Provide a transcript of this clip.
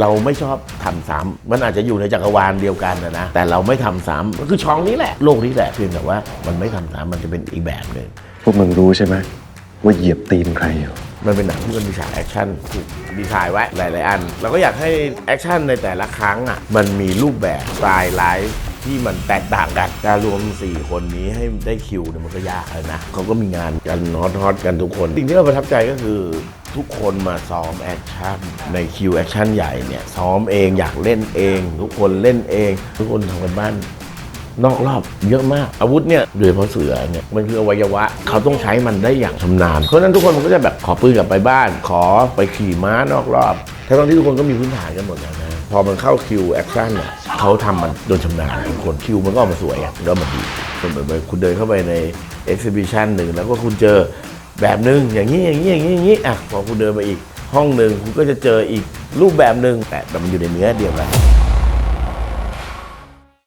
เราไม่ชอบทำซ้ำมันอาจจะอยู่ในจักรวาลเดียวกันนะนะ แต่เราไม่ทำซ้ำก็คือช่องนี้แหละ โลกนี้แหละเพียงแต่ว่ามันไม่ทำซ้ำมันจะเป็นอีกแบบหนึ่งพวกมึงรู้ใช่ไหมว่าเหยียบตีนใครอยู่ มันเป็นหนังที่มันมีฉากแอคชั่นถูกดีไซน์ไว้หลายๆอัน เราก็อยากให้แอคชั่นในแต่ละครั้งอะมันมีรูปแบบสไตล์ไลฟ์ที่มันแตกต่างกันการรวม 4 คนนี้ให้ได้คิวเนี่ยมันก็ยากเลยนะเขาก็มีงานกันฮอตฮอตกันทุกคน สิ่งที่เราประทับใจก็คือ ทุกคนมาซ้อมแอคชั่นในคิวแอคชั่นใหญ่เนี่ยซ้อมเองอยากเล่นเอง ทุกคนเล่นเอง ทุกคนทำกันบ้าน นอกรอบเยอะมากอาวุธเนี่ยโดยเฉพาะเสือเนี่ยมันคืออวัยวะ เขาต้องใช้มันได้อย่างชำนาญเพราะฉะนั้นทุกคนมันก็จะแบบขอปืนกลับไปบ้าน ขอไปขี่ม้านอกรอบทั้งที่ทุกคนก็มีพื้นฐานกันหมดแล้วนะพอมันเข้าคิวแอคชั่นเนี่ยเขาทำมันโดยชำนาญทุกคนคิวมันก็ออกมาสวยอะมันก็ออกมาดีเหมือนคุณเดินเข้าไปในเอ็กซิบิชันหนึ่งแล้วก็คุณเจอ แบบหนึ่งอย่างนี้อย่างนี้อย่างนี้อย่างนี้อะพอคุณเดินไปอีกห้องหนึ่งคุณก็จะเจออีกรูปแบบหนึ่งแต่แต่มันอยู่ในเนื้อเดียวกัน